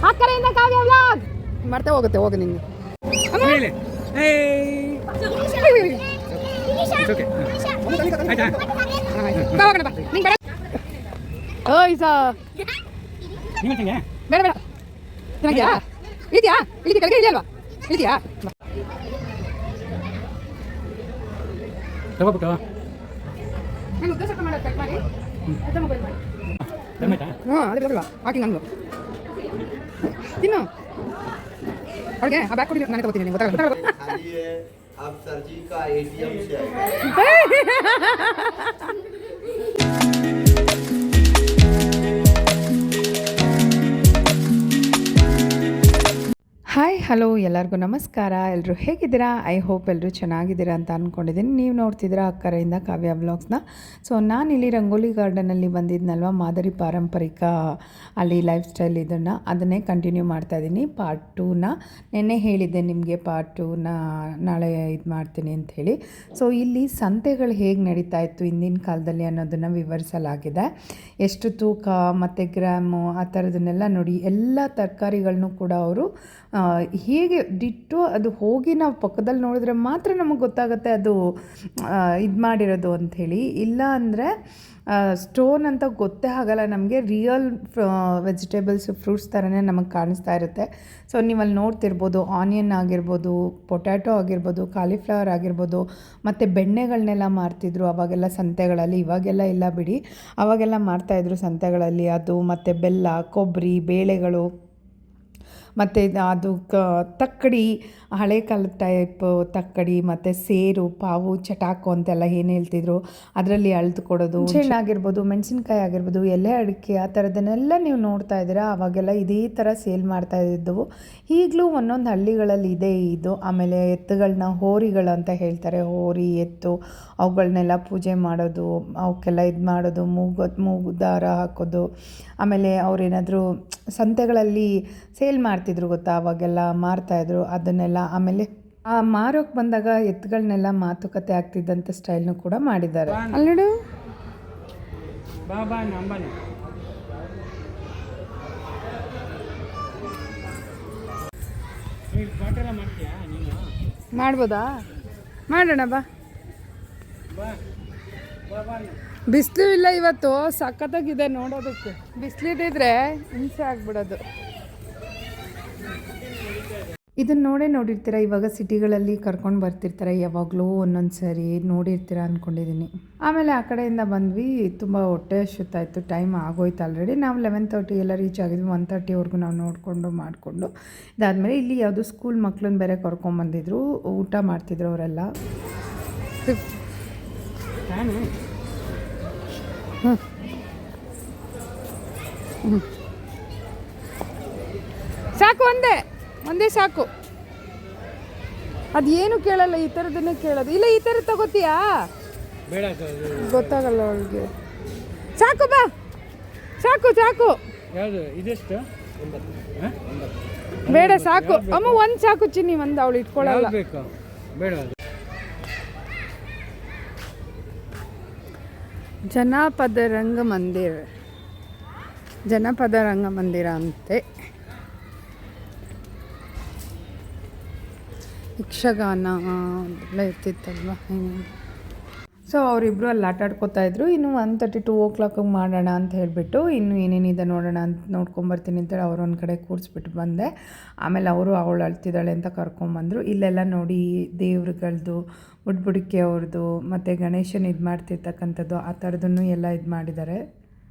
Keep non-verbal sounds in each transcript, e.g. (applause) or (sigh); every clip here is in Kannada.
ಆ ಕಡೆಯಿಂದ ಕಾವ್ಯ ವ್ಲಾಗ್ ಮರ್ತೆ ಹೋಗುತ್ತೆ ಹೋಗು ನಿಂಗೆ ಮೇಲೆ ಏಯ್ It's okay. ಆಯ್ತಾ ಬಾ ಹೋಗೋಣ ಬಾ ನಿಂಗೆ ಬೇಡ ಓಯ್ ಸಾ ನಿಮ್ಮ ತಂಗೆ ಬೇಡ ಬೇಡ ಚೆನ್ನಾಗಿದ್ಯಾ ಇಳಿದ್ಯಾ ಇಳಿದಿ ಕೆಳಗೆ ಇಳಿಯಲ್ವಾ ಇಳಿದ್ಯಾ ತಗೋಬಿಟ್ಟು ನಾನು ಉದ್ದೇಶ ಮಾಡೋದು ಕಟ್ ಮಾಡಿ ಅರ್ಧ ಮೊಬೈಲ್ ಮಾಡಿ ಟೊಮೆಟೊ ಹಾಂ ಅದೇ ಬರಲ್ಲ ಹಾಕಿ ನಂದು ತಿನ್ನು ಅವ್ಳಿಗೆ ಆ ಬ್ಯಾಗ್ ಕೊಡಿ ನಾನು ತಗೋತೀನಿ ನಿಂಗೆ ಗೊತ್ತಾಗಲ್ಲ खाली है आप सर जी का एटीएम से ಹಲೋ, ಎಲ್ಲರಿಗೂ ನಮಸ್ಕಾರ. ಎಲ್ಲರೂ ಹೇಗಿದ್ದೀರಾ? ಐ ಹೋಪ್ ಎಲ್ಲರೂ ಚೆನ್ನಾಗಿದ್ದೀರಾ ಅಂತ ಅಂದ್ಕೊಂಡಿದ್ದೀನಿ ನೀವು ನೋಡ್ತಿದ್ದೀರಾ ಅಕ್ಕರೆಯಿಂದ ಕಾವ್ಯ ವ್ಲಾಗ್ಸ್ನ. ಸೊ, ನಾನಿಲ್ಲಿ ರಂಗೋಲಿ ಗಾರ್ಡನಲ್ಲಿ ಬಂದಿದ್ನಲ್ವ? ಮಾದರಿ ಪಾರಂಪರಿಕ ಅಲ್ಲಿ ಲೈಫ್ ಸ್ಟೈಲ್ ಇದನ್ನು. ಅದನ್ನೇ ಕಂಟಿನ್ಯೂ ಮಾಡ್ತಾಯಿದ್ದೀನಿ ಪಾರ್ಟ್ ಟೂನ ನಿನ್ನೆ ಹೇಳಿದ್ದೆ ನಿಮಗೆ ಪಾರ್ಟ್ ಟೂನ ನಾಳೆ ಇದು ಮಾಡ್ತೀನಿ ಅಂಥೇಳಿ ಸೊ, ಇಲ್ಲಿ ಸಂತೆಗಳು ಹೇಗೆ ನಡೀತಾ ಇತ್ತು ಹಿಂದಿನ ಕಾಲದಲ್ಲಿ ಅನ್ನೋದನ್ನು ವಿವರಿಸಲಾಗಿದೆ. ಎಷ್ಟು ತೂಕ ಮತ್ತು ಗ್ರಾಮು ಆ ಥರದನ್ನೆಲ್ಲ ನೋಡಿ ಎಲ್ಲ ತರಕಾರಿಗಳನ್ನೂ ಕೂಡ ಅವರು ಹೇಗೆ ಡಿಟ್ಟು ಅದು ಹೋಗಿ ನಾವು ಪಕ್ಕದಲ್ಲಿ ನೋಡಿದ್ರೆ ಮಾತ್ರ ನಮಗೆ ಗೊತ್ತಾಗುತ್ತೆ ಅದು ಇದು ಮಾಡಿರೋದು ಅಂಥೇಳಿ. ಇಲ್ಲ ಅಂದರೆ ಸ್ಟೋನ್ ಅಂತ ಗೊತ್ತೇ ಆಗಲ್ಲ. ನಮಗೆ ರಿಯಲ್ ವೆಜಿಟೇಬಲ್ಸ್ ಫ್ರೂಟ್ಸ್ ಥರನೇ ನಮಗೆ ಕಾಣಿಸ್ತಾ ಇರುತ್ತೆ. ಸೊ ನೀವು ಅಲ್ಲಿ ನೋಡ್ತಿರ್ಬೋದು ಆನಿಯನ್ ಆಗಿರ್ಬೋದು ಪೊಟ್ಯಾಟೊ ಆಗಿರ್ಬೋದು ಕಾಲಿಫ್ಲವರ್ ಆಗಿರ್ಬೋದು, ಮತ್ತು ಬೆಣ್ಣೆಗಳನ್ನೆಲ್ಲ ಮಾರ್ತಿದ್ರು ಅವಾಗೆಲ್ಲ ಸಂತೆಗಳಲ್ಲಿ. ಇವಾಗೆಲ್ಲ ಇಲ್ಲ ಬಿಡಿ. ಅವಾಗೆಲ್ಲ ಮಾರ್ತಾಯಿದ್ರು ಸಂತೆಗಳಲ್ಲಿ. ಅದು ಮತ್ತು ಬೆಲ್ಲ, ಕೊಬ್ಬರಿ, ಬೇಳೆಗಳು. ಮತ್ತು ಅದು ಕ, ತಕ್ಕಡಿ, ಹಳೆ ಕಾಲದ ಟೈಪ್ ತಕ್ಕಡಿ, ಮತ್ತು ಸೇರು, ಪಾವು, ಚಟಾಕು ಅಂತೆಲ್ಲ ಏನು ಹೇಳ್ತಿದ್ರು? ಅದರಲ್ಲಿ ಅಳ್ದು ಕೊಡೋದು ಆಗಿರ್ಬೋದು, ಮೆಣಸಿನ್ಕಾಯಿ ಆಗಿರ್ಬೋದು, ಎಲೆ ಅಡಿಕೆ ಆ ಥರದನ್ನೆಲ್ಲ ನೀವು ನೋಡ್ತಾ ಇದ್ದೀರಾ? ಅವಾಗೆಲ್ಲ ಇದೇ ಥರ ಸೇಲ್ ಮಾಡ್ತಾ ಇದ್ದವು ಈಗಲೂ ಒಂದೊಂದು ಹಳ್ಳಿಗಳಲ್ಲಿ ಇದೆ ಇದು. ಆಮೇಲೆ ಎತ್ತುಗಳನ್ನ ಹೋರಿಗಳು ಅಂತ ಹೇಳ್ತಾರೆ. ಹೋರಿ, ಎತ್ತು ಅವುಗಳನ್ನೆಲ್ಲ ಪೂಜೆ ಮಾಡೋದು ಅವಕ್ಕೆಲ್ಲ ಇದು ಮಾಡೋದು, ಮೂಗು ಮೂಗು ದಾರ ಹಾಕೋದು. ಆಮೇಲೆ ಅವರೇನಾದರೂ ಸಂತೆಗಳಲ್ಲಿ ಸೇಲ್ ಮಾಡ್ತಿದ್ರು? ಗೊತ್ತಾ? ಅವಾಗೆಲ್ಲ ಮಾರ್ತಾಯಿದ್ರು ಅದನ್ನೆಲ್ಲ ಆಮೇಲೆ ಆ ಮಾರೋಕ್ಕೆ ಬಂದಾಗ ಎತ್ತುಗಳನ್ನೆಲ್ಲ ಮಾತುಕತೆ ಆಗ್ತಿದ್ದಂಥ ಸ್ಟೈಲ್ನು ಕೂಡ ಮಾಡಿದ್ದಾರೆ. ಅಲ್ಲಡು ಬಾ ಬಾ ನಂಬನೆ ನೀನು ಪಾಠ ಎಲ್ಲ ಮಾಡ್ಬೋದಾ? ಮಾಡೋಣ ಬಾ. ಬಾ ಬಾ ಬಾ ಬಿಸಿಲು ಇಲ್ಲ ಇವತ್ತು ಸಖತ್ತಾಗಿದೆ ನೋಡೋದಕ್ಕೆ. ಬಿಸಿಲಿದ್ರೆ ಹಿಂಸೆ ಆಗ್ಬಿಡೋದು. ಇದನ್ನು ನೋಡೇ ನೋಡಿರ್ತೀರ, ಇವಾಗ ಸಿಟಿಗಳಲ್ಲಿ ಕರ್ಕೊಂಡು ಬರ್ತಿರ್ತಾರೆ, ಯಾವಾಗಲೂ ಒಂದೊಂದು ಸರಿ ನೋಡಿರ್ತೀರ ಅಂದ್ಕೊಂಡಿದ್ದೀನಿ ಆಮೇಲೆ ಆ ಕಡೆಯಿಂದ ಬಂದ್ವಿ, ತುಂಬ ಹೊಟ್ಟೆ ಶುತ್ತಾಯಿತು ಟೈಮ್ ಆಗೋಯ್ತು ಆಲ್ರೆಡಿ ನಾವು ಲೆವೆನ್ ತರ್ಟಿ ಎಲ್ಲ ರೀಚ್ ಆಗಿದ್ವಿ ಒನ್ ತರ್ಟಿವರೆಗೂ ನಾವು ನೋಡಿಕೊಂಡು, ಮಾಡಿಕೊಂಡು. ಇದಾದಮೇಲೆ ಇಲ್ಲಿ ಯಾವುದೋ ಸ್ಕೂಲ್ ಮಕ್ಳನ್ನ ಬೇರೆ ಕರ್ಕೊಂಬಂದಿದ್ರು ಊಟ ಮಾಡ್ತಿದ್ರು ಅವರೆಲ್ಲ. ಸಾಕು ಒಂದೇ. ಒಂದೇ ಸಾಕು. ಅದೇನು ಕೇಳಲ್ಲ ಈ ಥರದನ್ನೇ ಕೇಳೋದು. ಇಲ್ಲ ಈ ಥರ ತಗೋತೀಯಾ? ಗೊತ್ತಾಗಲ್ಲ ಅವಳಿಗೆ. ಸಾಕು ಬಾ. ಸಾಕು ಸಾಕು. ಇದೆಷ್ಟು? ಬೇಡ ಸಾಕು. ಅಮ್ಮ ಒಂದು ಸಾಕು ಚಿನ್ನಿ ಒಂದು ಅವಳು ಇಟ್ಕೊಳ್ಳಲ್ಲ ಬೇಡ ಜನಪದ ಬೇಡ ಅದು. ಜನಪದ ರಂಗಮಂದಿರ. ಜನಪದ ರಂಗಮಂದಿರ ಅಂತೆ. ಯಕ್ಷಗಾನ ಎಲ್ಲ ಇರ್ತಿತ್ತಲ್ವ? ಸೊ ಅವರಿಬ್ಬರು ಅಲ್ಲಿ ಆಟ ಆಡ್ಕೋತಾ ಇದ್ರು. ಇನ್ನು ಒನ್ ತರ್ಟಿ ಟು ಓ ಕ್ಲಾಕಿಗೆ ಮಾಡೋಣ ಅಂತ ಹೇಳಿಬಿಟ್ಟು, ಇನ್ನು ಏನೇನಿದೆ ನೋಡೋಣ ಅಂತ ನೋಡ್ಕೊಂಬರ್ತೀನಿ ಅಂತೇಳಿ ಅವ್ರು ಒಂದು ಕಡೆ ಕೂರಿಸ್ಬಿಟ್ಟು ಬಂದೆ. ಆಮೇಲೆ ಅವರು ಅವಳು ಅಳ್ತಿದ್ದಾಳೆ ಅಂತ ಕರ್ಕೊಂಬಂದರು ಇಲ್ಲೆಲ್ಲ ನೋಡಿ ದೇವ್ರುಗಳದ್ದು ಬುಡ್ಬುಡಿಕೆ ಅವ್ರದ್ದು ಮತ್ತು ಗಣೇಶನ ಇದು ಮಾಡ್ತಿರ್ತಕ್ಕಂಥದ್ದು, ಆ ಥರದನ್ನು ಎಲ್ಲ ಇದು ಮಾಡಿದ್ದಾರೆ.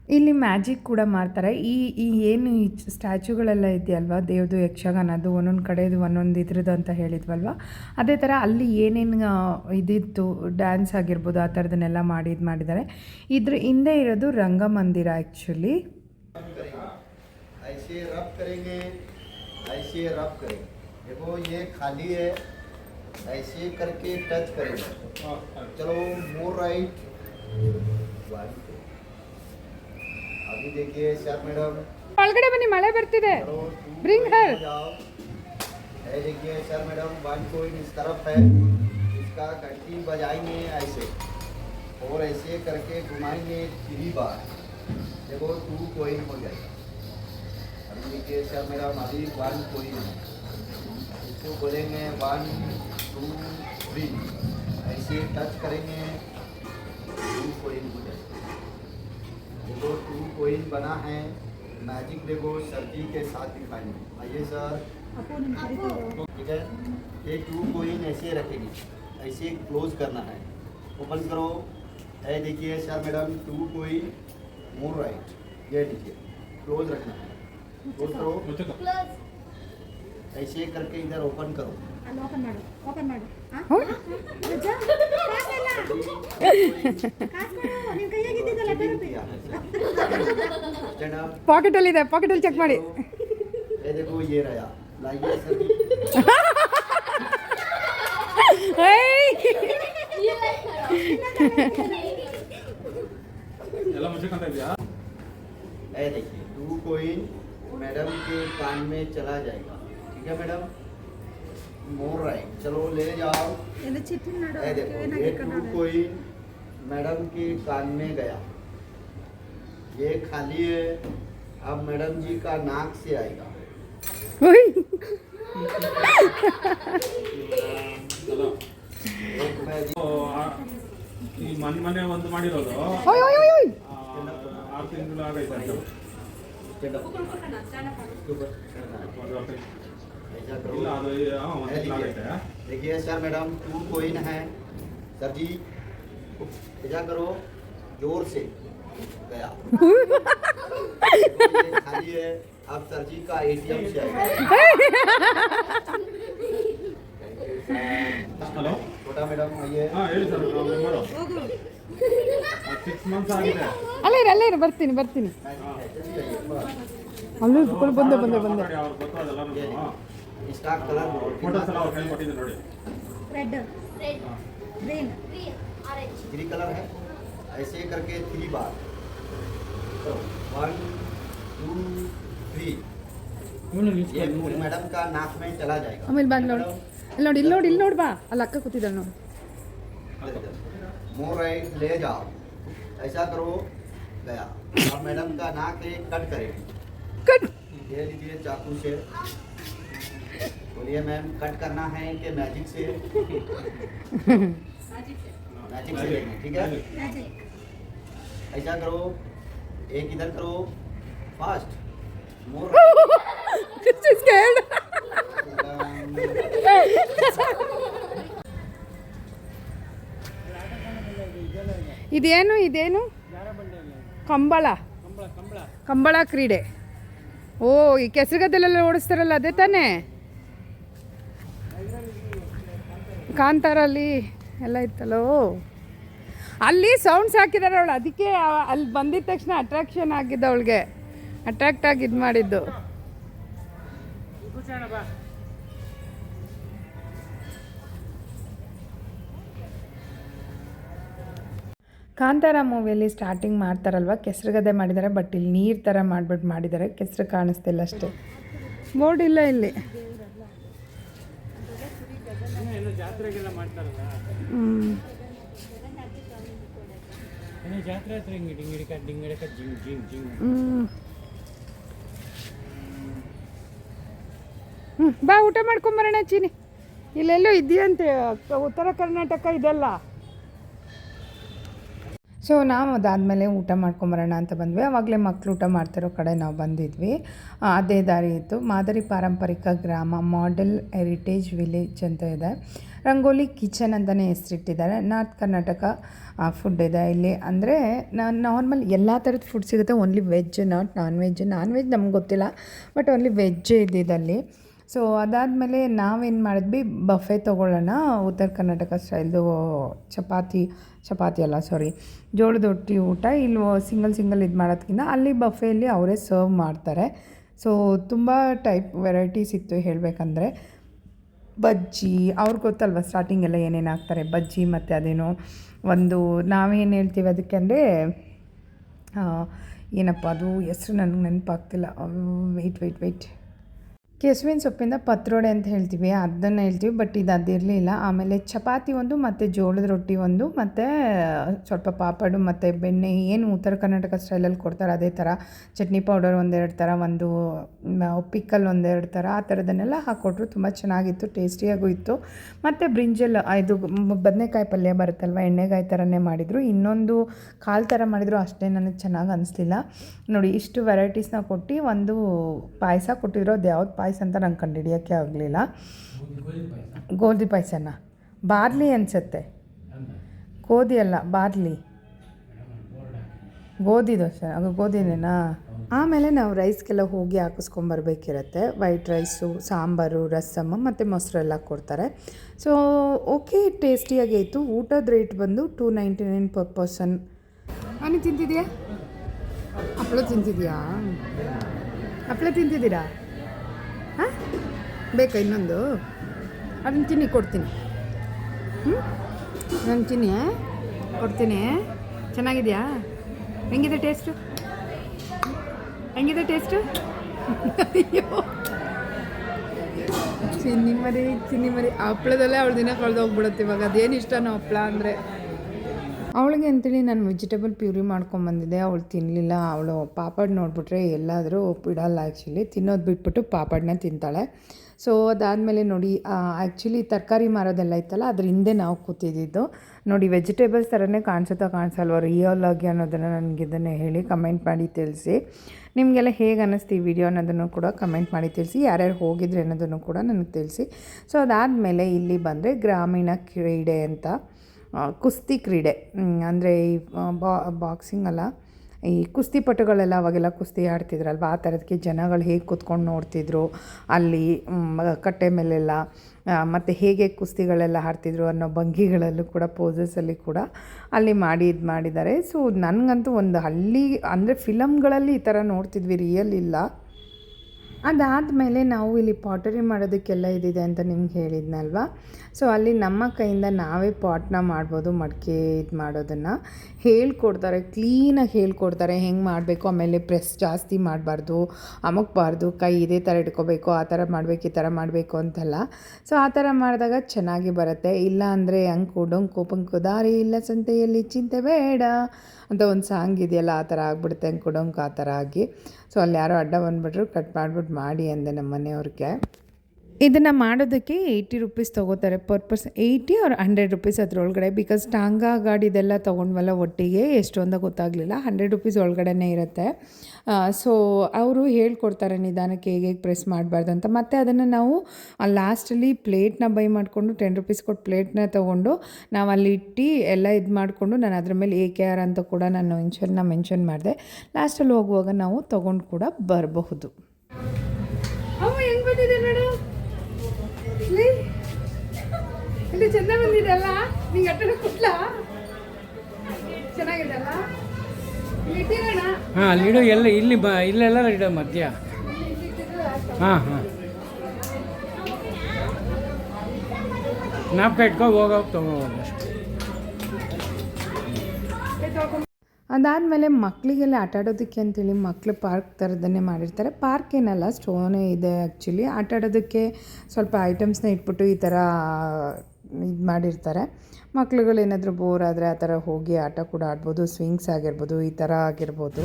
ಇಲ್ಲಿ ಮ್ಯಾಜಿಕ್ ಕೂಡ ಮಾಡ್ತಾರೆ ಈ ಈ ಏನು ಈ ಸ್ಟ್ಯಾಚುಗಳೆಲ್ಲ ಇದೆಯಲ್ವ ದೇವ್ರದು ಯಕ್ಷಗಾನದ್ದು ಒಂದೊಂದು ಕಡೆದು ಒಂದೊಂದು ಇದ್ರದ್ದು ಅಂತ ಹೇಳಿದ್ವಲ್ವ ಅದೇ ಥರ ಅಲ್ಲಿ ಏನೇನು ಆ, ಇದಿತ್ತು ಡ್ಯಾನ್ಸ್ ಆಗಿರ್ಬೋದು ಆ ಥರದನ್ನೆಲ್ಲ ಮಾಡಿ ಇದು ಮಾಡಿದ್ದಾರೆ ಇದ್ರ ಹಿಂದೆ ಇರೋದು ರಂಗಮಂದಿರ ಆ್ಯಕ್ಚುಲಿ ऐसे रब करेंगे ऐसे रब करेंगे देखो ये खाली है ऐसे करके टच करेंगे चलो मोर राइट वन अभी देखिए सर मैडम ಒಳಗಡೆ ಬನ್ನಿ ಮಳೆ ಬರ್ತಿದೆ चलो two Bring point her. हो जाओ है देखिए सर मैडम वन पॉइंट इस तरफ है इसका घंटी बजाएंगे ऐसे और ऐसे करके घुमाएंगे थ्री बार देखो टू कोइन हो जाएगा अभी देखिए सर मेरा अभी वन कोइन है इसको बोलेंगे वन टू थ्री ऐसे टच करेंगे टू कोइन हो जाएगा देखो टू कोइन बना है मैजिक देखो सर्दी के साथ दिखाइए आइए सर। ठीक है? ये टू कोइन ऐसे रखेगी ऐसे क्लोज करना है। ओपन करो। है देखिए sir madam two coin more right ये देखिए क्लोज रखना है। क्लोज करो। ऐसे करके इधर ओपन करो। ओपन हाँ? (laughs) Open (laughs) Sir Stand up. ಪಾಕೆಟಲ್ಲಿದೆ ಪಾಕೆಟಲ್ಲಿ check ಮಾಡಿ ये देखो ये रहा लाइए सर ಏಯ್! ಎಲ್ಲ ಮುಚ್ಚಕಂತ ಇದೆಯಾ ये देखिए टू कोइन मैडम के कान में चला जाएगा ठीक है मैडम मोर राइट चलो ले जाओ ಇದು ಚಿಟ್ಟಿನ ನಡು, ये ಅದಕ್ಕೆ देखो ಏನಾಗಿ ये ಕನ್ನಡ? टू कोइन मैडम के कान में गया ये खाली है अब मैडम जी का नाक से आएगा ಓಯ್! एक मैं ಓ, ಆ- ಈ ಮನೆ ಮನೆ ಒಂದು ಮಾಡಿರೋದು ಓಯ್ ಓಯ್ ಓಯ್ ಓಯ್ ಆ, ಆರು ತಿಂಗಳು ಆಗೈತೆ ಅಂತ stand up. ಒಂದು ವರ್ಷ. ऐसा ಇಲ್ಲ करो ಅದು ಆ, ಒಂದು ತಿಂಗಳು ಆಗೈತೆ देखिए सर मैडम टू कोइन है सर जी ऐसा करो जोर से गया देखो, ये खाली है अब सर जी का एटीएम से आएगा Thank you, sir. ಹಲೋ छोटा मैडम आइए ಹಾಂ ಹೇಳಿ ಸರ್ ಮೆಂಬರು ಸಿಕ್ಸ್ ಮಂತ್ಸ್ ಆಗಿದೆ ಅಲ್ಲೇ ಇರು ಅಲ್ಲೇ ಇರು ಬರ್ತೀನಿ ಬರ್ತೀನಿ जल्दी आइए, बस। ಅಲ್ಲೇ ಇಟ್ಕೊಂಡು ಬಂದೆ ಬಂದೆ ಬಂದೆ ಮಾತಾಡಿ, ಅವ್ರು ಗೊತ್ತಾದೆಲ್ಲ ये इसका कलर ಫೋಟೋಸ್ ಎಲ್ಲ ಅವ್ರು ಕೈ ಕೊಟ್ಟಿದ್ದೆ ನೋಡಿ ರೆಡ್ ಗ್ರೀನ್ थ्री कलर है ऐसे करके थ्री बार वन टू थ्री ये फूल मैडम का नाक में चला जाएगा ಆಮೇಲೆ ಬಂದು ನೋಡು ಇಲ್ಲಿ ನೋಡಿ ಇಲ್ಲಿ ನೋಡಿ ಇಲ್ಲಿ ನೋಡಿ ಬಾ ಅಲ್ಲಿ ಅಕ್ಕ ಕೂತಿದ್ದಾಳೆ ನೋಡು मोर राइट ले जाओ ऐसा करो गया अब मैडम का नाक एक कट करेगी ಕಟ್ ये लीजिए चाकू से बोलिए मैम कट करना है कि मैजिक से (laughs) मैजिक से लेंगे ठीक है ಮ್ಯಾಜಿಕ್ ऐसा करो एक इधर करो फास्ट मोर (laughs) scared. ಇದೇನು ಇದೇನು ಕಂಬಳ ಕಂಬಳ ಕಂಬಳ ಕಂಬಳ ಕ್ರೀಡೆ ಓ ಈ ಕೆಸರುಗದ್ದಲೆಲ್ಲ ಓಡಿಸ್ತಾರಲ್ಲ ಅದೇ ತಾನೇ ಕಾಂತಾರಲ್ಲಿ ಎಲ್ಲ ಇತ್ತಲ್ಲೋ ಅಲ್ಲಿ ಸೌಂಡ್ಸ್ ಹಾಕಿದಾರೆ ಅವಳು. ಅದಕ್ಕೆ ಅಲ್ಲಿ ಬಂದಿದ ತಕ್ಷಣ ಅಟ್ರಾಕ್ಷನ್ ಆಗಿದ್ದು ಅವಳಿಗೆ. ಅಟ್ರಾಕ್ಟ್ ಆಗಿ ಇದು ಮಾಡಿದ್ದು. ಕಾಂತಾರ ಮೂವಿಯಲ್ಲಿ ಸ್ಟಾರ್ಟಿಂಗ್ ಮಾಡ್ತಾರಲ್ವ? ಕೆಸರುಗದ್ದೆ ಮಾಡಿದ್ದಾರೆ ಬಟ್ ಇಲ್ಲಿ ನೀರು ಥರ ಮಾಡಿಬಿಟ್ಟು ಮಾಡಿದ್ದಾರೆ ಕೆಸರು ಕಾಣಿಸ್ತಿಲ್ಲ ಅಷ್ಟೇ. ಬೋರ್ಡ್ ಇಲ್ಲ ಇಲ್ಲಿ. ಏನೋ ಜಾತ್ರೆಗೆಲ್ಲ ಮಾಡ್ತಾರಲ್ಲ ಹ್ಮ್. ಏನೋ ಜಾತ್ರೆ ಹತ್ರ ಹಿಂಗೆ ಡಿಂಗಿಡಿಕ ಡಿಂಗಿಡಿಕ ಜಿಂಗ್ ಜಿಂಗ್ ಜಿಂಗ್. ಹ್ಮ್. ಹ್ಮ್ ಬಾ ಊಟ ಮಾಡ್ಕೊಂಬರೋಣ ಚೀನಿ. ಇಲ್ಲೆಲ್ಲೋ ಇದೆಯಂತೆ ಉತ್ತರ ಕರ್ನಾಟಕ ಇದೆಲ್ಲ. ಸೊ ನಾವು ಅದಾದಮೇಲೆ ಊಟ ಮಾಡ್ಕೊಂಬರೋಣ ಅಂತ ಬಂದ್ವಿ. ಆವಾಗಲೇ ಮಕ್ಕಳು ಊಟ ಮಾಡ್ತಿರೋ ಕಡೆ ನಾವು ಬಂದಿದ್ವಿ. ಅದೇ ದಾರಿ ಇತ್ತು. ಮಾದರಿ ಪಾರಂಪರಿಕ ಗ್ರಾಮ ಮಾಡೆಲ್ ಹೆರಿಟೇಜ್ ವಿಲೇಜ್ ಅಂತ ಇದೆ. ರಂಗೋಲಿ ಕಿಚನ್ ಅಂತಲೇ ಹೆಸರಿಟ್ಟಿದ್ದಾರೆ. ನಾರ್ತ್ ಕರ್ನಾಟಕ ಫುಡ್ ಇದೆ ಇಲ್ಲಿ. ಅಂದರೆ ನಾನು ನಾರ್ಮಲ್ ಎಲ್ಲ ಥರದ ಫುಡ್ ಸಿಗುತ್ತೆ. Only veg not non veg non veg ನಮ್ಗೆ ಗೊತ್ತಿಲ್ಲ ಬಟ್ ಓನ್ಲಿ ವೆಜ್ ಇದ್ದಿದ್ದಲ್ಲಿ ಸೊ ಅದಾದಮೇಲೆ ನಾವೇನು ಮಾಡಿದ್ವಿ? ಬಫೆ ತೊಗೊಳ್ಳೋಣ. ಉತ್ತರ ಕರ್ನಾಟಕ ಸ್ಟೈಲ್ದು ಚಪಾತಿ ಚಪಾತಿ ಅಲ್ಲ ಸಾರಿ ಜೋಳದ ರೊಟ್ಟಿ ಊಟ. ಇಲ್ಲಿ ಸಿಂಗಲ್ ಸಿಂಗಲ್ ಇದು ಮಾಡೋದಕ್ಕಿಂತ ಅಲ್ಲಿ ಬಫೆಯಲ್ಲಿ ಅವರೇ ಸರ್ವ್ ಮಾಡ್ತಾರೆ. ಸೊ ತುಂಬ ಟೈಪ್ ವೆರೈಟೀಸ್ ಇತ್ತು ಹೇಳಬೇಕಂದ್ರೆ. ಬಜ್ಜಿ, ಅವ್ರಿಗೆ ಗೊತ್ತಲ್ವ ಸ್ಟಾರ್ಟಿಂಗ್ ಎಲ್ಲ ಏನೇನು ಹಾಕ್ತಾರೆ? ಬಜ್ಜಿ ಮತ್ತು ಅದೇನೋ ಒಂದು ನಾವೇನು ಹೇಳ್ತೀವಿ ಅದಕ್ಕೆ ಅಂದರೆ ಏನಪ್ಪ ಅದು ಹೆಸ್ರು ನನಗೆ ನೆನಪಾಗ್ತಿಲ್ಲ. ವೆಯ್ಟ್ ವೆಯ್ಟ್ ವೆಯ್ಟ್ ಕೆಸುವಿನ ಸೊಪ್ಪಿಂದ ಪತ್ರೊಡೆ ಅಂತ ಹೇಳ್ತೀವಿ, ಅದನ್ನು ಹೇಳ್ತೀವಿ ಬಟ್ ಇದು ಅದಿರಲಿಲ್ಲ. ಆಮೇಲೆ ಚಪಾತಿ ಒಂದು, ಮತ್ತು ಜೋಳದ ರೊಟ್ಟಿ ಒಂದು, ಮತ್ತು ಸ್ವಲ್ಪ ಪಾಪಡು, ಮತ್ತು ಬೆಣ್ಣೆ, ಏನು ಉತ್ತರ ಕರ್ನಾಟಕ ಸ್ಟೈಲಲ್ಲಿ ಕೊಡ್ತಾರೆ, ಅದೇ ಥರ ಚಟ್ನಿ ಪೌಡರ್ ಒಂದೆರಡು ಥರ ಒಂದು ಪಿಕ್ಕಲ್ ಒಂದೆರಡು ಥರ ಆ ಥರದನ್ನೆಲ್ಲ ಹಾಕ್ಕೊಟ್ರು ತುಂಬ ಚೆನ್ನಾಗಿತ್ತು ಟೇಸ್ಟಿಯಾಗೂ ಇತ್ತು. ಮತ್ತು ಬ್ರಿಂಜಲ್ ಇದು ಬದನೆಕಾಯಿ ಪಲ್ಯ ಬರುತ್ತಲ್ವ, ಎಣ್ಣೆಗಾಯಿ ಥರನೇ ಮಾಡಿದರು. ಇನ್ನೊಂದು ಕಾಲು ಥರ ಮಾಡಿದರು, ಅಷ್ಟೇ ನನಗೆ ಚೆನ್ನಾಗಿ ಅನಿಸ್ಲಿಲ್ಲ. ನೋಡಿ, ಇಷ್ಟು ವೆರೈಟೀಸ್ನ ಕೊಟ್ಟು ಒಂದು ಪಾಯಸ ಕೊಟ್ಟಿದ್ರು ಅದು ಯಾವ್ದು ಪಾಯಸ ಅಂತ ನಂಗೆ ಕಂಡುಹಿಡಿಯೋಕ್ಕೆ ಆಗಲಿಲ್ಲ. ಗೋಧಿ ಪಾಯಸನ? ಬಾರ್ಲಿ ಅನಿಸುತ್ತೆ. ಗೋಧಿ ಅಲ್ಲ, ಬಾರ್ಲಿ. ಗೋಧಿ ದೋಸೆ, ಅದು ಗೋಧಿನೇನಾ? ಆಮೇಲೆ ನಾವು ರೈಸ್ಗೆಲ್ಲ ಹೋಗಿ ಹಾಕಿಸ್ಕೊಂಬರ್ಬೇಕಿರತ್ತೆ ವೈಟ್ ರೈಸು, ಸಾಂಬಾರು ರಸಮ್ಮ ಮತ್ತು ಮೊಸರೆಲ್ಲ ಕೊಡ್ತಾರೆ. ಸೊ ಓಕೆ ಟೇಸ್ಟಿಯಾಗಿ ಆಯಿತು. ಊಟದ ರೇಟ್ ಬಂದು two ninety nine per person ಅನಿ ತಿಂತಿದ್ಯಾ? ಹಪ್ಪಳ ತಿಂತಿದ್ಯಾ? ಹಪ್ಪಳ ತಿಂತಿದ್ದೀರಾ? ಬೇಕಾ ಇನ್ನೊಂದು? ಅದನ್ನು ತಿನ್ನಿ, ಕೊಡ್ತೀನಿ. ಹ್ಞೂ ನಾನು ತಿನ್ನಿ ಕೊಡ್ತೀನಿ ಚೆನ್ನಾಗಿದೆಯಾ? ಹೆಂಗಿದೆ ಟೇಸ್ಟು? ಹೆಂಗಿದೆ ಟೇಸ್ಟು? ಚಿನ್ನಿ ಮರಿ ಚಿನ್ನಿ ಮರಿ. ಹಪ್ಳದಲ್ಲೇ ಅವಳು ದಿನ ಕಳೆದೋಗ್ಬಿಡುತ್ತೆ ಇವಾಗ. ಅದೇನು ಇಷ್ಟನೋ ಹಪ್ಳ ಅಂದರೆ. ಅವಳಿಗೆ ಅಂತೇಳಿ ನಾನು ವೆಜಿಟೇಬಲ್ ಪ್ಯೂರಿ ಮಾಡ್ಕೊಂಬಂದಿದ್ದೆ ಅವಳು ತಿನ್ನಲಿಲ್ಲ ಅವಳು ಪಾಪಡ್ ನೋಡಿಬಿಟ್ರೆ ಎಲ್ಲಾದರೂ ಬಿಡಲ್ಲ ಆ್ಯಕ್ಚುಲಿ ತಿನ್ನೋದು ಬಿಟ್ಬಿಟ್ಟು ಪಾಪಡ್ನ ತಿಂತಾಳೆ. ಸೊ ಅದಾದಮೇಲೆ ನೋಡಿ ಆ್ಯಕ್ಚುಲಿ ತರಕಾರಿ ಮಾರೋದೆಲ್ಲ ಇತ್ತಲ್ಲ, ಅದ್ರ ಹಿಂದೆ ನಾವು ಕೂತಿದ್ದಿದ್ದು. ನೋಡಿ ವೆಜಿಟೇಬಲ್ಸ್ ಥರನೇ ಕಾಣಿಸುತ್ತಾ ಕಾಣಿಸಲ್ವ ರಿಯಲ್ ಆಗಿ ಅನ್ನೋದನ್ನು ನನಗೆ ಇದನ್ನು ಹೇಳಿ ಕಮೆಂಟ್ ಮಾಡಿ ತಿಳಿಸಿ. ನಿಮಗೆಲ್ಲ ಹೇಗೆ ಅನ್ನಿಸ್ತು ಈ ವಿಡಿಯೋ ಅನ್ನೋದನ್ನು ಕೂಡ ಕಮೆಂಟ್ ಮಾಡಿ ತಿಳಿಸಿ. ಯಾರ್ಯಾರು ಹೋಗಿದ್ರೆ ಅನ್ನೋದನ್ನು ಕೂಡ ನನಗೆ ತಿಳಿಸಿ. ಸೊ ಅದಾದಮೇಲೆ ಇಲ್ಲಿ ಬಂದರೆ ಗ್ರಾಮೀಣ ಕ್ರೀಡೆ ಅಂತ ಕುಸ್ತಿ ಕ್ರೀಡೆ. ಅಂದರೆ ಈ ಬಾಕ್ಸಿಂಗ್ ಅಲ್ಲ ಈ ಕುಸ್ತಿಪಟುಗಳೆಲ್ಲ ಅವಾಗೆಲ್ಲ ಕುಸ್ತಿ ಆಡ್ತಿದ್ರಲ್ವ? ಆ ಥರದಕ್ಕೆ ಜನಗಳು ಹೇಗೆ ಕೂತ್ಕೊಂಡು ನೋಡ್ತಿದ್ರು? ಅಲ್ಲಿ ಕಟ್ಟೆ ಮೇಲೆಲ್ಲ ಮತ್ತು ಹೇಗೆ ಕುಸ್ತಿಗಳೆಲ್ಲ ಆಡ್ತಿದ್ರು ಅನ್ನೋ ಭಂಗಿಗಳಲ್ಲೂ ಕೂಡ ಪೋಸಸಲ್ಲಿ ಕೂಡ ಅಲ್ಲಿ ಮಾಡಿ ಇದು ಮಾಡಿದ್ದಾರೆ. ಸೊ ನನಗಂತೂ ಒಂದು ಹಳ್ಳಿ, ಅಂದರೆ ಫಿಲಮ್ಗಳಲ್ಲಿ ಈ ಥರ ನೋಡ್ತಿದ್ವಿ ರಿಯಲ್ ಇಲ್ಲ. ಅದಾದಮೇಲೆ ನಾವು ಇಲ್ಲಿ ಪಾಟರಿ ಮಾಡೋದಕ್ಕೆಲ್ಲ ಇದಿದೆ ಅಂತ ನಿಮ್ಗೆ ಹೇಳಿದ್ನಲ್ವ? ಸೊ ಅಲ್ಲಿ ನಮ್ಮ ಕೈಯಿಂದ ನಾವೇ ಪಾಟ್ನ ಮಾಡ್ಬೋದು, ಮಡಿಕೆ ಇದು ಮಾಡೋದನ್ನು. ಹೇಳ್ಕೊಡ್ತಾರೆ ಕ್ಲೀನಾಗಿ ಹೇಳ್ಕೊಡ್ತಾರೆ, ಹೆಂಗೆ ಮಾಡಬೇಕು? ಆಮೇಲೆ ಪ್ರೆಸ್ ಜಾಸ್ತಿ ಮಾಡಬಾರ್ದು, ಅಮಕ್ಬಾರ್ದು, ಕೈ ಇದೇ ಥರ ಇಟ್ಕೋಬೇಕು, ಆ ಥರ ಮಾಡಬೇಕು, ಈ ಥರ ಮಾಡಬೇಕು ಅಂತೆಲ್ಲ. ಸೊ ಆ ಥರ ಮಾಡಿದಾಗ ಚೆನ್ನಾಗಿ ಬರುತ್ತೆ. ಇಲ್ಲ ಅಂದರೆ ಅಂಕು, ಡೊಂಕು, ಪಂಕು, ದಾರಿ ಇಲ್ಲ ಸಂತೆಯಲ್ಲಿ ಚಿಂತೆ ಬೇಡ ಅಂತ ಒಂದು ಸಾಂಗ್ ಇದೆಯಲ್ಲ, ಆ ಥರ ಆಗಿಬಿಡುತ್ತೆ, ಅಂಕು, ಡೊಂಕು, ಆ ಥರ ಆಗಿ. ಸೊ ಅಲ್ಲಿ ಯಾರೋ ಅಡ್ಡ ಬಂದುಬಿಟ್ರು ಕಟ್ ಮಾಡಿಬಿಟ್ಟು ಮಾಡಿ ಅಂದೆ ನಮ್ಮ ಮನೆಯವ್ರಿಗೆ ಇದನ್ನು ಮಾಡೋದಕ್ಕೆ ಏಯ್ಟಿ ರುಪೀಸ್ ತೊಗೋತಾರೆ. Per person eighty or hundred rupees ಅದರೊಳಗಡೆ ಬಿಕಾಸ್ ಟಾಂಗಾ ಗಾಡಿದೆಲ್ಲ ತೊಗೊಂಡ್ವಲ್ಲ ಒಟ್ಟಿಗೆ ಎಷ್ಟು ಅಂತ ಗೊತ್ತಾಗಲಿಲ್ಲ. ಹಂಡ್ರೆಡ್ ರುಪೀಸ್ ಒಳಗಡೆನೇ ಇರುತ್ತೆ. ಸೊ ಅವರು ಹೇಳ್ಕೊಡ್ತಾರೆ ನಿಧಾನಕ್ಕೆ ಹೇಗೆ ಪ್ರೆಸ್ ಮಾಡಬಾರ್ದು ಅಂತ. ಮತ್ತು ಅದನ್ನು ನಾವು ಲಾಸ್ಟಲ್ಲಿ ಪ್ಲೇಟ್ನ ಬೈ ಮಾಡಿಕೊಂಡು ಟೆನ್ ರುಪೀಸ್ ಕೊಟ್ಟು ಪ್ಲೇಟ್ನ ತೊಗೊಂಡು ನಾವು ಅಲ್ಲಿ ಇಟ್ಟು ಎಲ್ಲ ಇದು ಮಾಡಿಕೊಂಡು ನಾನು ಅದ್ರ ಮೇಲೆ ಎ ಕೆ ಆರ್ ಅಂತ ಕೂಡ ನಾನು ಮೆನ್ಷನ್ನ ಮೆನ್ಷನ್ ಮಾಡಿದೆ. ಲಾಸ್ಟಲ್ಲಿ ಹೋಗುವಾಗ ನಾವು ತೊಗೊಂಡು ಕೂಡ ಬರಬಹುದು. ಹೆಂಗ್ ನೋಡು ಇಲ್ಲಿ ಚೆಂದ ಬಂದಿದೆ ಅಲ್ಲ? ನಿಂಗೆ ಅಟ್ಟನ ಕುಟ್ಲ? ಚೆನ್ನಾಗಿದೆ ಅಲ್ಲ ಹಾಂ ಇಡು ಎಲ್ಲ ಇಲ್ಲಿ ಬ ಇಲ್ಲೆಲ್ಲ ಇಡೋ ಮಧ್ಯ. ಹಾಂ ಹಾಂ. ನಾಪ್ಕ ಇಟ್ಕೊ ತೊಗೋಬೋದು ಅಷ್ಟೇ. ಅದಾದಮೇಲೆ ಮಕ್ಕಳಿಗೆಲ್ಲ ಆಟ ಆಡೋದಕ್ಕೆ ಅಂತೇಳಿ ಮಕ್ಕಳು ಪಾರ್ಕ್ ಥರದನ್ನೇ ಮಾಡಿರ್ತಾರೆ. ಪಾರ್ಕ್ ಏನಲ್ಲ ಸ್ಟೋನೇ ಇದೆ ಆ್ಯಕ್ಚುಲಿ. ಆಟ ಆಡೋದಕ್ಕೆ ಸ್ವಲ್ಪ ಐಟಮ್ಸ್ನ ಇಟ್ಬಿಟ್ಟು ಈ ಥರ ಇದು ಮಾಡಿರ್ತಾರೆ. ಮಕ್ಳುಗಳು ಏನಾದರೂ ಬೋರ್ ಆದರೆ ಆ ಥರ ಹೋಗಿ ಆಟ ಕೂಡ ಆಡ್ಬೋದು ಸ್ವಿಂಗ್ಸ್ ಆಗಿರ್ಬೋದು ಈ ಥರ ಆಗಿರ್ಬೋದು.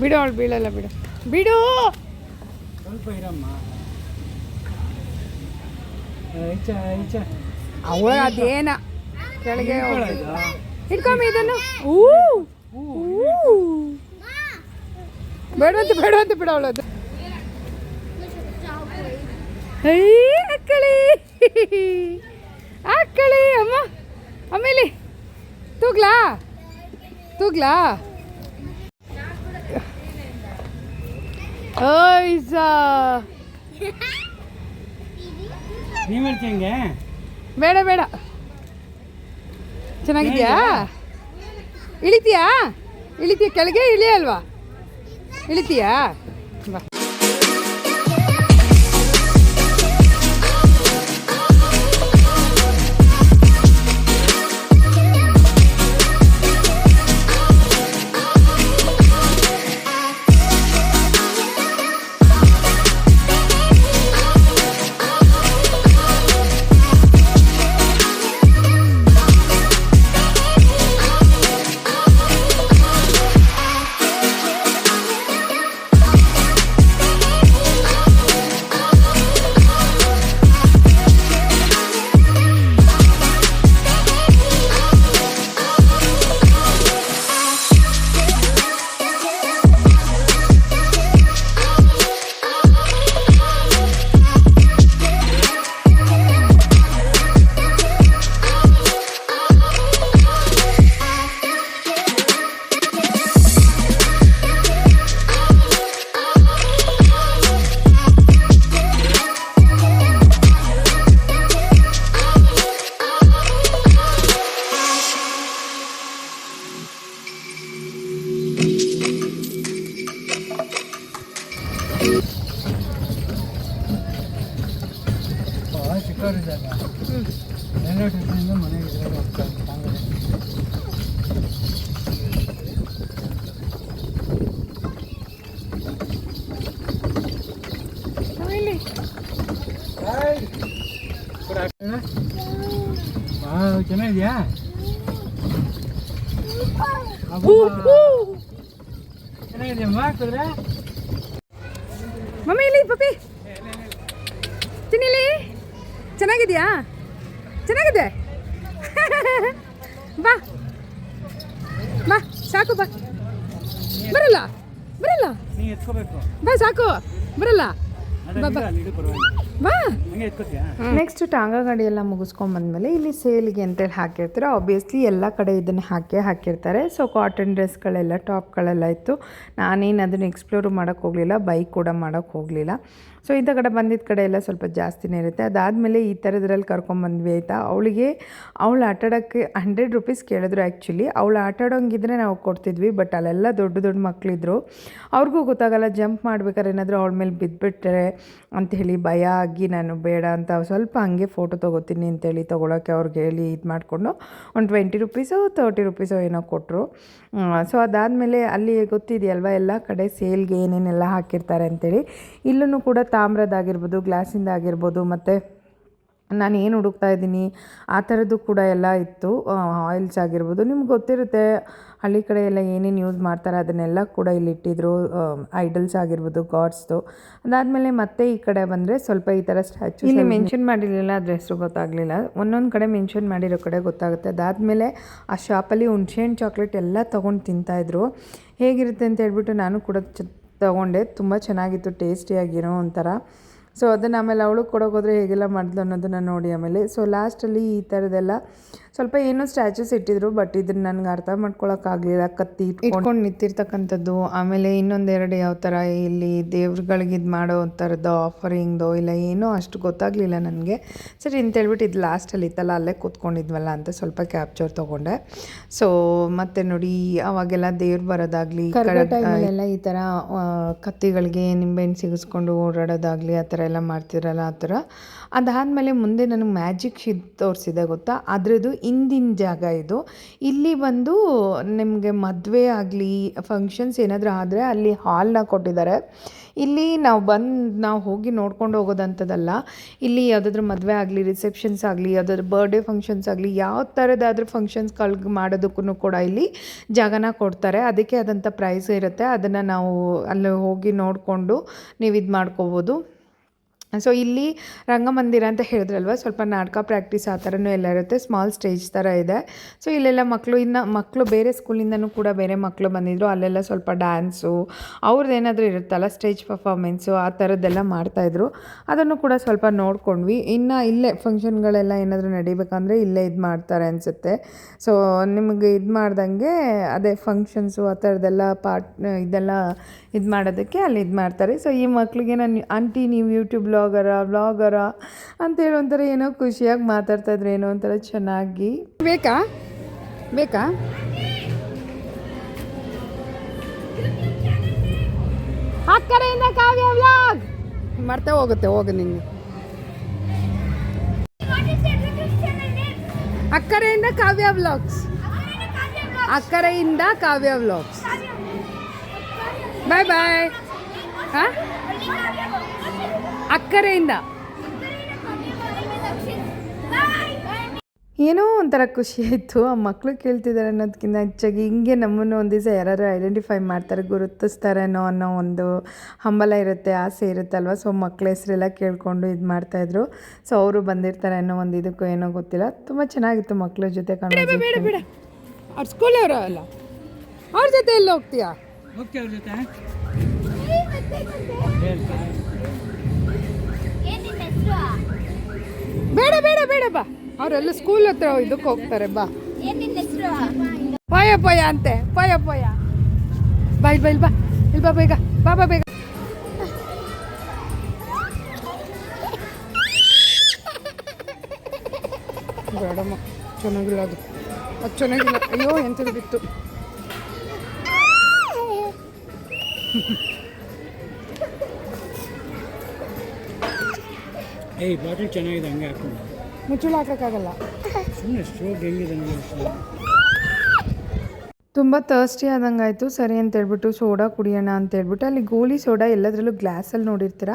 ಬಿಡು ಅವಳು ಬೀಳಲ್ಲ ಬಿಡು. ಬಿಡು! ಸ್ವಲ್ಪ ಇರಮ್ಮ. ಈಚ ಈಚ ಅವಳ ಅದೇನ? ಕೆಳಗೆ. ಹಿಡ್ಕೊಂಬ ಇದನ್ನು. ಊ. ಬೇಡವಂತ ಬೇಡವಂತೆ ಬಿಡ ಅವಳದು ಅಯ್ಯ ಅಕ್ಕಳಿ. ಅಕ್ಕಳಿ ಅಮ್ಮ. ಆಮೇಲೆ ತೂಗ್ಲಾ? ತೂಗ್ಲಾ? ಓಯ್ ಸಾ. ನೀವು ಬೇಡ ಬೇಡ. ಚೆನ್ನಾಗಿದ್ಯಾ? ಇಳಿತೀಯಾ? ಇಳಿತೀಯ? ಕೆಳಗೆ ಇಳಿಯಲ್ವಾ? ಇಳಿತೀಯಾ? ಪಪ್ಪಿ. ತಿನ್ನಿಲಿ. ಚೆನ್ನಾಗಿದೆಯಾ? ಚೆನ್ನಾಗಿದೆ. ಬಾ. ಬಾ ಸಾಕು ಬಾ. ಬರಲ್ಲ ಬರಲ್ಲ. ಬಾ ಸಾಕು. ಬರಲ್ಲ. ಬಾ ಬಾ. ಬಾ. ನೆಕ್ಸ್ಟ್ ಟಾಂಗಾ ಗಾಡಿ ಎಲ್ಲ ಮುಗಿಸ್ಕೊಂಬಂದ್ಮೇಲೆ ಇಲ್ಲಿ ಸೇಲ್ಗೆ ಅಂತೇಳಿ ಹಾಕಿರ್ತಾರೆ. ಆಬ್ವಿಯಸ್ಲಿ ಎಲ್ಲ ಕಡೆ ಇದನ್ನು ಹಾಕೇ ಹಾಕಿರ್ತಾರೆ. ಸೊ ಕಾಟನ್ ಡ್ರೆಸ್ಗಳೆಲ್ಲ ಟಾಪ್ಗಳೆಲ್ಲ ಇತ್ತು. ನಾನೇನು ಅದನ್ನು ಎಕ್ಸ್ಪ್ಲೋರ್ ಮಾಡೋಕ್ಕೆ ಹೋಗಲಿಲ್ಲ ಬೈಕ್ ಕೂಡ ಮಾಡೋಕ್ಕೆ ಹೋಗಲಿಲ್ಲ. ಸೊ ಇಂಥ ಕಡೆ ಬಂದಿದ್ದ ಕಡೆ ಎಲ್ಲ ಸ್ವಲ್ಪ ಜಾಸ್ತಿನೇ ಇರುತ್ತೆ. ಅದಾದಮೇಲೆ ಈ ಥರದ್ರಲ್ಲಿ ಕರ್ಕೊಂಬಂದ್ವಿ ಆಯಿತಾ? ಅವಳಿಗೆ ಅವಳು ಆಟಾಡೋಕ್ಕೆ ಹಂಡ್ರೆಡ್ ರುಪೀಸ್ ಕೇಳಿದ್ರು ಆ್ಯಕ್ಚುಲಿ ಅವಳು ಆಟಾಡೋಂಗಿದ್ರೆ ನಾವು ಕೊಡ್ತಿದ್ವಿ ಬಟ್ ಅಲ್ಲೆಲ್ಲ ದೊಡ್ಡ ದೊಡ್ಡ ಮಕ್ಕಳಿದ್ರು ಅವ್ರಿಗೂ ಗೊತ್ತಾಗಲ್ಲ ಜಂಪ್ ಮಾಡ್ಬೇಕಾದ್ರೆ ಏನಾದರೂ ಅವಳ ಮೇಲೆ ಬಿದ್ದುಬಿಟ್ರೆ ಅಂತ ಹೇಳಿ ಭಯ ಆಗಿ ನಾನು ಬೇಡ ಅಂತ ಸ್ವಲ್ಪ ಹಂಗೆ ಫೋಟೋ ತೊಗೋತೀನಿ ಅಂತೇಳಿ ತೊಗೊಳಕ್ಕೆ ಅವ್ರಿಗೆ ಹೇಳಿ ಇದು ಮಾಡಿಕೊಂಡು ಒಂದು ಟ್ವೆಂಟಿ ರುಪೀಸು ತರ್ಟಿ ರುಪೀಸೋ ಏನೋ ಕೊಟ್ಟರು ಸೊ ಅದಾದಮೇಲೆ ಅಲ್ಲಿ ಗೊತ್ತಿದೆಯಲ್ವ, ಎಲ್ಲ ಕಡೆ ಸೇಲ್ಗೆ ಏನೇನೆಲ್ಲ ಹಾಕಿರ್ತಾರೆ ಅಂತೇಳಿ. ಇಲ್ಲೂ ಕೂಡ ತಾಮ್ರದಾಗಿರ್ಬೋದು ಗ್ಲಾಸಿಂದ ಆಗಿರ್ಬೋದು, ಮತ್ತು ನಾನು ಏನು ಹುಡುಕ್ತಾ ಇದ್ದೀನಿ? ಆ ಥರದ್ದು ಕೂಡ ಎಲ್ಲ ಇತ್ತು. ಆಯಿಲ್ಸ್ ಆಗಿರ್ಬೋದು. ನಿಮ್ಗೆ ಗೊತ್ತಿರುತ್ತೆ ಹಳ್ಳಿ ಕಡೆ ಎಲ್ಲ ಏನೇನು ಯೂಸ್ ಮಾಡ್ತಾರೆ ಅದನ್ನೆಲ್ಲ ಕೂಡ ಇಲ್ಲಿ ಇಟ್ಟಿದ್ರು. ಐಡಲ್ಸ್ ಆಗಿರ್ಬೋದು ಗಾಡ್ಸ್ದು ಅದಾದಮೇಲೆ ಮತ್ತೆ ಈ ಕಡೆ ಬಂದರೆ ಸ್ವಲ್ಪ ಈ ಥರ ಸ್ಟ್ಯಾಚು ಇಲ್ಲಿ ಮೆನ್ಷನ್ ಮಾಡಿರಲಿಲ್ಲ ಅದ್ರ ಹೆಸರು ಗೊತ್ತಾಗಲಿಲ್ಲ. ಒಂದೊಂದು ಕಡೆ ಮೆನ್ಷನ್ ಮಾಡಿರೋ ಕಡೆ ಗೊತ್ತಾಗುತ್ತೆ. ಅದಾದಮೇಲೆ ಆ ಶಾಪಲ್ಲಿ ಹುಣ್ಸೆಹಣ್ಣು ಚಾಕ್ಲೇಟ್ ಎಲ್ಲ ತೊಗೊಂಡು ತಿಂತಾಯಿದ್ರು ಹೇಗಿರುತ್ತೆ ಅಂತ ಹೇಳ್ಬಿಟ್ಟು ನಾನು ಕೂಡ ಚ ತೊಗೊಂಡೆ. ತುಂಬ ಚೆನ್ನಾಗಿತ್ತು ಟೇಸ್ಟಿಯಾಗಿರೋ ಒಂಥರ. ಸೊ ಅದನ್ನು ಆಮೇಲೆ ಅವಳು ಕೊಡೋಗೋದ್ರೆ ಹೇಗೆಲ್ಲ ಮಾಡಿದ್ಲು ಅನ್ನೋದನ್ನು ನೋಡಿ ಆಮೇಲೆ. ಸೊ ಲಾಸ್ಟಲ್ಲಿ ಈ ಥರದ್ದೆಲ್ಲ ಸ್ವಲ್ಪ ಏನೋ ಸ್ಟ್ಯಾಚುಸ್ ಇಟ್ಟಿದ್ರು ಬಟ್ ಇದನ್ನ ನನಗೆ ಅರ್ಥ ಮಾಡ್ಕೊಳಕ್ಕಾಗಲಿಲ್ಲ ಕತ್ತಿ ಇಟ್ಕೊಂಡು. ನಿಂತಿರ್ತಕ್ಕಂಥದ್ದು ಆಮೇಲೆ ಇನ್ನೊಂದೆರಡು ಯಾವ ಥರ ಇಲ್ಲಿ ದೇವ್ರುಗಳಿಗೆ ಇದು ಮಾಡೋ ಥರದ್ದು ಆಫರಿಂಗ್ದು ಇಲ್ಲ ಏನೋ ಅಷ್ಟು ಗೊತ್ತಾಗಲಿಲ್ಲ ನನಗೆ. ಸರಿ ಅಂತ ಹೇಳ್ಬಿಟ್ಟು ಇದು ಲಾಸ್ಟಲ್ಲಿ ಇತ್ತಲ್ಲ ಅಲ್ಲೇ ಕೂತ್ಕೊಂಡಿದ್ವಲ್ಲ ಅಂತ ಸ್ವಲ್ಪ ಕ್ಯಾಪ್ಚರ್ ತೊಗೊಂಡೆ. ಸೊ ಮತ್ತೆ ನೋಡಿ ಅವಾಗೆಲ್ಲ ದೇವ್ರು ಬರೋದಾಗಲಿ ಎಲ್ಲ ಈ ಥರ ಕತ್ತಿಗಳಿಗೆ ನಿಂಬೆಹಣ್ಣು ಸಿಗಿಸ್ಕೊಂಡು ಓಡಾಡೋದಾಗಲಿ ಆ ಥರ ಎಲ್ಲ ಮಾಡ್ತಿರಲ್ಲ ಆ ಥರ. ಅದಾದಮೇಲೆ ಮುಂದೆ ನನಗೆ ಮ್ಯಾಜಿಕ್ ಶಿದ್ ತೋರಿಸಿದೆ ಗೊತ್ತಾ? ಅದರದ್ದು ಹಿಂದಿನ ಜಾಗ ಇದು. ಇಲ್ಲಿ ಬಂದು ನಿಮಗೆ ಮದುವೆ ಆಗಲಿ ಫಂಕ್ಷನ್ಸ್ ಏನಾದರೂ ಆದರೆ ಅಲ್ಲಿ ಹಾಲ್ನ ಕೊಟ್ಟಿದ್ದಾರೆ. ಇಲ್ಲಿ ನಾವು ಬಂದು, ನಾವು ಹೋಗಿ ನೋಡ್ಕೊಂಡು ಹೋಗೋದಂಥದ್ದಲ್ಲ ಇಲ್ಲಿ ಯಾವುದಾದ್ರೂ ಮದುವೆ ಆಗಲಿ ರಿಸೆಪ್ಷನ್ಸ್ ಆಗಲಿ, ಯಾವುದಾದ್ರೂ ಬರ್ಡೇ ಫಂಕ್ಷನ್ಸ್ ಆಗಲಿ, ಯಾವ ಥರದಾದ್ರೂ ಫಂಕ್ಷನ್ಸ್ಗಳು ಮಾಡೋದಕ್ಕೂ ಕೂಡ ಇಲ್ಲಿ ಜಾಗನ ಕೊಡ್ತಾರೆ. ಅದಕ್ಕೆ ಆದಂಥ ಪ್ರೈಸ್ ಇರುತ್ತೆ. ಅದನ್ನು ನಾವು ಅಲ್ಲಿ ಹೋಗಿ ನೋಡಿಕೊಂಡು ನೀವು ಇದು ಮಾಡ್ಕೋಬೋದು. ಸೊ ಇಲ್ಲಿ ರಂಗಮಂದಿರ ಅಂತ ಹೇಳಿದ್ರಲ್ವ, ಸ್ವಲ್ಪ ನಾಟಕ ಪ್ರಾಕ್ಟೀಸ್ ಆ ಥರನೂ ಎಲ್ಲ ಇರುತ್ತೆ ಸ್ಮಾಲ್ ಸ್ಟೇಜ್ ಥರ ಇದೆ. ಸೊ ಇಲ್ಲೆಲ್ಲ ಮಕ್ಕಳು ಇನ್ನು ಮಕ್ಕಳು ಬೇರೆ ಸ್ಕೂಲಿಂದನೂ ಕೂಡ ಬೇರೆ ಮಕ್ಕಳು ಬಂದಿದ್ದರು ಅಲ್ಲೆಲ್ಲ ಸ್ವಲ್ಪ ಡ್ಯಾನ್ಸು ಅವ್ರದ್ದು ಏನಾದರೂ ಇರುತ್ತಲ್ಲ ಸ್ಟೇಜ್ ಪರ್ಫಾರ್ಮೆನ್ಸು ಆ ಥರದ್ದೆಲ್ಲ ಮಾಡ್ತಾಯಿದ್ರು ಅದನ್ನು ಕೂಡ ಸ್ವಲ್ಪ ನೋಡ್ಕೊಂಡ್ವಿ. ಇನ್ನು ಇಲ್ಲೇ ಫಂಕ್ಷನ್ಗಳೆಲ್ಲ ಏನಾದರೂ ನಡಿಬೇಕಂದ್ರೆ ಇಲ್ಲೇ ಇದು ಮಾಡ್ತಾರೆ ಅನಿಸುತ್ತೆ. ಸೊ ನಿಮಗೆ ಇದು ಮಾಡ್ದಂಗೆ ಅದೇ ಫಂಕ್ಷನ್ಸು ಆ ಥರದ್ದೆಲ್ಲ ಪಾರ್ಟ್ ಇದೆಲ್ಲ ಇದು ಮಾಡೋದಕ್ಕೆ ಅಲ್ಲಿ ಇದು ಮಾಡ್ತಾರೆ. ಸೊ ಈ ಮಕ್ಕಳಿಗೆ ನಾನು, ಆಂಟಿ ನೀವು ಯೂಟ್ಯೂಬ್ ಬ್ಲಾಗರ ಬ್ಲಾಗರ ಅಂತೇಳಿ ಒಂಥರ ಏನೋ ಖುಷಿಯಾಗಿ ಮಾತಾಡ್ತಾಯಿದ್ರು ಏನೋ ಒಂಥರ ಚೆನ್ನಾಗಿ. ಬೇಕಾ? ಬೇಕಾ? ಆ ಕಡೆಯಿಂದ ಕಾವ್ಯ ವ್ಲಾಗ್ ಹೋಗುತ್ತೆ, ಹೋಗು ನಿಂಗೆ ಅಕ್ಕರೆಯಿಂದ ಕಾವ್ಯ ವ್ಲಾಗ್ಸ್ ಅಕ್ಕರೆಯಿಂದ ಕಾವ್ಯ ವ್ಲಾಗ್ಸ್ ಬಾಯ್ ಬಾಯ್ ಹಾಂ ಅಕ್ಕರೆಯಿಂದ. ಏನೋ ಒಂಥರ ಖುಷಿ ಆಯಿತು. ಆ ಮಕ್ಕಳು ಕೇಳ್ತಿದ್ದಾರೆ ಅನ್ನೋದಕ್ಕಿಂತ ಹೆಚ್ಚಾಗಿ ಹಿಂಗೆ ನಮ್ಮನ್ನು ಒಂದು ದಿವಸ ಯಾರು ಐಡೆಂಟಿಫೈ ಮಾಡ್ತಾರೆ ಗುರುತಿಸ್ತಾರೇನೋ ಅನ್ನೋ ಒಂದು ಹಂಬಲ ಇರುತ್ತೆ ಆಸೆ ಇರುತ್ತಲ್ವ? ಸೊ ಮಕ್ಕಳ ಹೆಸರೆಲ್ಲ ಕೇಳಿಕೊಂಡು ಇದು ಮಾಡ್ತಾಯಿದ್ರು ಸೊ ಅವರು ಬಂದಿರ್ತಾರೆ ಅನ್ನೋ ಒಂದು ಇದಕ್ಕೂ ಏನೋ ಗೊತ್ತಿಲ್ಲ. ತುಂಬ ಚೆನ್ನಾಗಿತ್ತು ಮಕ್ಕಳ ಜೊತೆ ಅವ್ರ ಸ್ಕೂಲವರು ಅಲ್ಲ. ಅವ್ರ ಜೊತೆ ಎಲ್ಲ ಹೋಗ್ತೀಯಾ? ಹೋಗ್ತೀಯ ಅವ್ರ ಜೊತೆ. ಬೇಡ ಬೇಡ ಬೇಡ, ಬಾ. ಅವರೆಲ್ಲ ಸ್ಕೂಲ್ ಹತ್ರ ಇದಕ್ಕೆ ಹೋಗ್ತಾರೆ, ಬಾ. ಪಯ ಪಯ ಅಂತೆ, ಪಯ ಪಯ. ಬಾ ಬಾಯ್ ಬಾ. ಇಲ್ ಬಾ, ಬೇಗ. ಬಾ ಬಾ, ಬೇಗ. ಬೇಡಮ್ಮ, ಚೆನ್ನಾಗಿಲ್ಲ ಅದು. ಅದು ಚೆನ್ನಾಗಿಲ್ಲ. ಅಯ್ಯೋ ಎಂತ ಬಿತ್ತು. ಏಯ್ ಬಾಟಲ್ ಚೆನ್ನಾಗಿದೆ ಹಂಗೆ ಹಾಕೊಂಡು ಮುಚ್ಚಳ ಹಾಕೋಕ್ಕಾಗಲ್ಲ ಸುಮ್ಮನೆ ಸ್ಟ್ರೋಕ್ ಹೆಂಗಿದೆ ನನಗೆ. ತುಂಬ ತರ್ಸ್ಟಿ ಆದಂಗೆ ಆಯಿತು ಸರಿ ಅಂತ ಹೇಳ್ಬಿಟ್ಟು ಸೋಡಾ ಕುಡಿಯೋಣ ಅಂತ ಹೇಳ್ಬಿಟ್ಟು ಅಲ್ಲಿ ಗೋಲಿ ಸೋಡಾ ಎಲ್ಲದರಲ್ಲೂ ಗ್ಲಾಸಲ್ಲಿ ನೋಡಿರ್ತೀರ.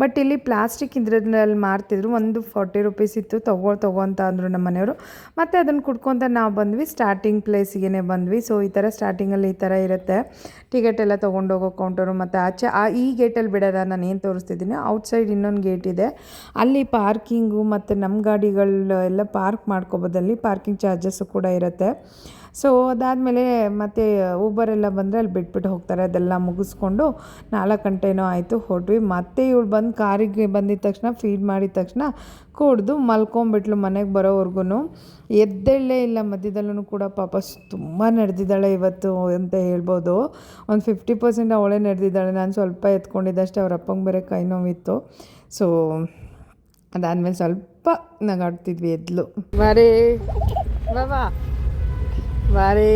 ಬಟ್ ಇಲ್ಲಿ ಪ್ಲಾಸ್ಟಿಕ್ ಇದ್ರಲ್ಲಿ ಮಾರ್ತಿದ್ರು. ಒಂದು ಫಾರ್ಟಿ ರುಪೀಸ್ ಇತ್ತು. ತಗೋ ತಗೋ ಅಂತ ಅಂದರು ನಮ್ಮ ಮನೆಯವರು. ಮತ್ತು ಅದನ್ನು ಕುಡ್ಕೊತ ನಾವು ಬಂದ್ವಿ. ಸ್ಟಾರ್ಟಿಂಗ್ ಪ್ಲೇಸಿಗೆ ಬಂದ್ವಿ. ಸೊ ಈ ಥರ ಸ್ಟಾರ್ಟಿಂಗಲ್ಲಿ ಈ ಥರ ಇರುತ್ತೆ. ಟಿಕೆಟ್ ಎಲ್ಲ ತೊಗೊಂಡೋಗೋ ಕೌಂಟರು ಮತ್ತು ಆಚೆ. ಆ, ಈ ಗೇಟಲ್ಲಿ ಬಿಡೋದ ನಾನು ಏನು ತೋರಿಸ್ತಿದ್ದೀನಿ. ಔಟ್ಸೈಡ್ ಇನ್ನೊಂದು ಗೇಟ್ ಇದೆ. ಅಲ್ಲಿ ಪಾರ್ಕಿಂಗು ಮತ್ತು ನಮ್ಮ ಗಾಡಿಗಳು ಎಲ್ಲ ಪಾರ್ಕ್ ಮಾಡ್ಕೋಬೋದಲ್ಲಿ ಪಾರ್ಕಿಂಗ್ ಚಾರ್ಜಸ್ಸು ಕೂಡ ಇರುತ್ತೆ. ಸೊ ಅದಾದಮೇಲೆ ಮತ್ತೆ ಎಲ್ಲ ಬಂದರೆ ಅಲ್ಲಿ ಬಿಟ್ಬಿಟ್ಟು ಹೋಗ್ತಾರೆ. ಅದೆಲ್ಲ ಮುಗಿಸ್ಕೊಂಡು ನಾಲ್ಕು ಗಂಟೆನೋ ಆಯಿತು ಹೊರಟ್ವಿ. ಮತ್ತೆ ಇವಳು ಬಂದು ಕಾರಿಗೆ ಬಂದಿದ ತಕ್ಷಣ ಫೀಡ್ ಮಾಡಿದ ತಕ್ಷಣ ಕುಡ್ದು ಮಲ್ಕೊಂಬಿಟ್ಲು ಮನೆಗೆ ಬರೋವರೆಗೂ ಎದ್ದೇಳಲೇ ಇಲ್ಲ ಮಧ್ಯದಲ್ಲೂ ಕೂಡ ಪಾಪ ತುಂಬ ನಡೆದಿದ್ದಾಳೆ ಇವತ್ತು ಅಂತ ಹೇಳ್ಬೋದು. ಒಂದು ಫಿಫ್ಟಿ ಪರ್ಸೆಂಟ್ ಅವಳೇ ನಡೆದಿದ್ದಾಳೆ. ನಾನು ಸ್ವಲ್ಪ ಎತ್ಕೊಂಡಿದ್ದಷ್ಟೇ, ಅವ್ರ ಅಪ್ಪಂಗೆ ಬೇರೆ ಕೈ ನೋವಿತ್ತು. ಸೊ ಅದಾದಮೇಲೆ ಸ್ವಲ್ಪ ನಗಾಡ್ತಿದ್ವಿ ಎದ್ಲು. ಬಾರೇ ಬಾಬಾ ಬಾರೇ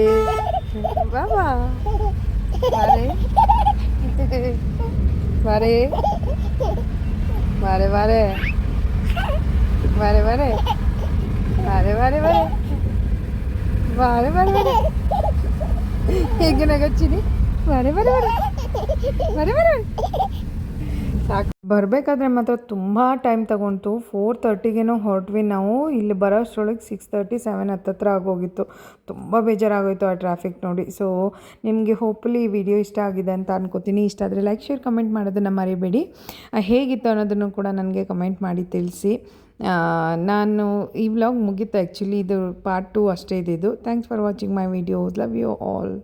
ಬಾಬಾ ಬಾರೇ ಬಾರೇ ಬಾರೆ ಬಾರೆ ಬಾರೆ ಬಾರೆ ಬಾರೆ ಬಾರೆ ಬಾರೆ ಬಾರೆ ಬಾರೆ ಬಾರೆ ಹೇಗೆ ನಗಚ್ಚಿನಿ ಬಾರೆ ಬಾರೆ ಬಾರೆ ಬಾರೆ ಬಾರೆ ಸಾಕು ಬರಬೇಕಾದ್ರೆ ಮಾತ್ರ ತುಂಬ ಟೈಮ್ ತಗೊಂತು. ಫೋರ್ ತರ್ಟಿಗೇನೋ ಹೊರಟ್ವಿ ನಾವು. ಇಲ್ಲಿ ಬರೋ ಅಷ್ಟರೊಳಗೆ ಸಿಕ್ಸ್ ತರ್ಟಿ ಸೆವೆನ್ ಹತ್ತತ್ರ ಆಗೋಗಿತ್ತು. ತುಂಬ ಬೇಜಾರಾಗೋಯಿತು ಆ ಟ್ರಾಫಿಕ್ ನೋಡಿ. ಸೊ ನಿಮಗೆ ಹೋಪ್ಫುಲಿ ಈ ವಿಡಿಯೋ ಇಷ್ಟ ಆಗಿದೆ ಅಂತ ಅನ್ಕೋತೀನಿ. ಇಷ್ಟ ಆದರೆ ಲೈಕ್ ಶೇರ್ ಕಮೆಂಟ್ ಮಾಡೋದನ್ನು ಮರಿಬೇಡಿ. ಹೇಗಿತ್ತು ಅನ್ನೋದನ್ನು ಕೂಡ ನನಗೆ ಕಮೆಂಟ್ ಮಾಡಿ ತಿಳಿಸಿ. ನಾನು ಈ ವ್ಲಾಗ್ ಮುಗೀತು ಆ್ಯಕ್ಚುಲಿ ಇದು ಪಾರ್ಟ್ ಟು ಅಷ್ಟೇ ಇದ್ದಿದ್ದು thanks for watching my videos love you all